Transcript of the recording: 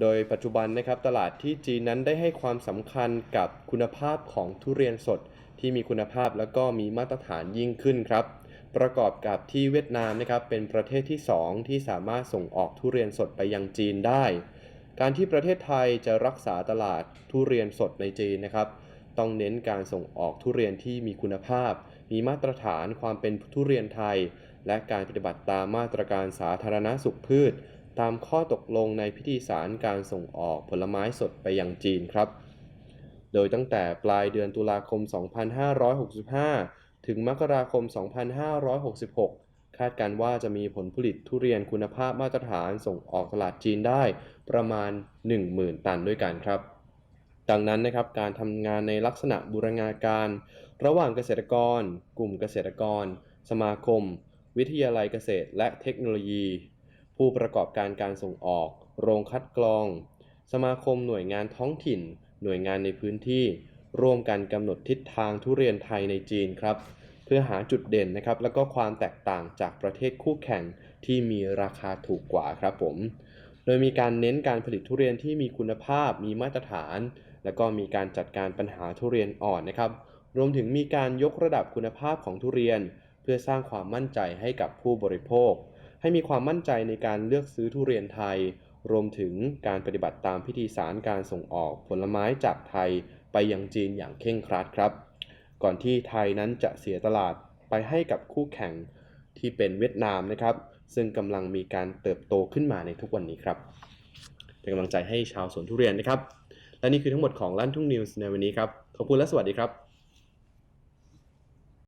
โดยปัจจุบันนะครับตลาดที่จีนนั้นได้ให้ความสำคัญกับคุณภาพของทุเรียนสดที่มีคุณภาพแล้วก็มีมาตรฐานยิ่งขึ้นครับ ประกอบกับที่เวียดนามนะครับเป็นประเทศที่ 2 ที่สามารถส่งออกทุเรียนสดไปยังจีนได้ การที่ประเทศไทยจะรักษาตลาดทุเรียนสดในจีนนะครับ ต้องเน้นการส่งออกทุเรียนที่มีคุณภาพ มีมาตรฐานความเป็นทุเรียนไทย และการปฏิบัติตามมาตรการสาธารณสุขพืช ตามข้อตกลงในพิธีสารการส่งออกผลไม้สดไปยังจีนครับ โดยตั้งแต่ปลายเดือนตุลาคม 2565 ถึงมกราคม 2566 คาดการณ์ว่าจะมีผลผลิตทุเรียนคุณภาพมาตรฐานส่งออกตลาดจีนได้ประมาณ 10,000 ตันด้วยกันครับ ดังนั้นนะครับการทำงานในลักษณะบูรณาการ ระหว่างเกษตรกร กลุ่มเกษตรกร สมาคม วิทยาลัยเกษตรและเทคโนโลยี ผู้ประกอบการการส่งออก โรงคัดกรอง สมาคมหน่วยงานท้องถิ่น หน่วยงานในพื้นที่ ร่วมกันกำหนดทิศทางทุเรียนไทยในจีนครับ เพื่อหาจุดเด่นนะครับ แล้วก็ความแตกต่างจากประเทศคู่แข่งที่มีราคาถูกกว่าครับผม โดยมีการเน้นการผลิตทุเรียนที่มีคุณภาพ มีมาตรฐาน แล้วก็มีการจัดการปัญหาทุเรียนอ่อนนะครับ รวมถึงมีการยกระดับคุณภาพของทุเรียน เพื่อสร้างความมั่นใจให้กับผู้บริโภค ให้มีความมั่นใจในการเลือกซื้อทุเรียนไทย รวมถึงการปฏิบัติตามพิธีสารการส่งออกผลไม้จากไทยไปยังจีนอย่างเคร่งครัดครับ ก่อนที่ไทยนั้นจะเสียตลาดไปให้กับคู่แข่งที่เป็นเวียดนามนะครับ ซึ่งกำลังมีการเติบโตขึ้นมาในทุกวันนี้ครับเป็นกำลังใจให้ชาวสวนทุเรียนนะครับ และนี่คือทั้งหมดของลั่นทุ่งนิวส์ในวันนี้ครับ ขอบคุณและสวัสดีครับ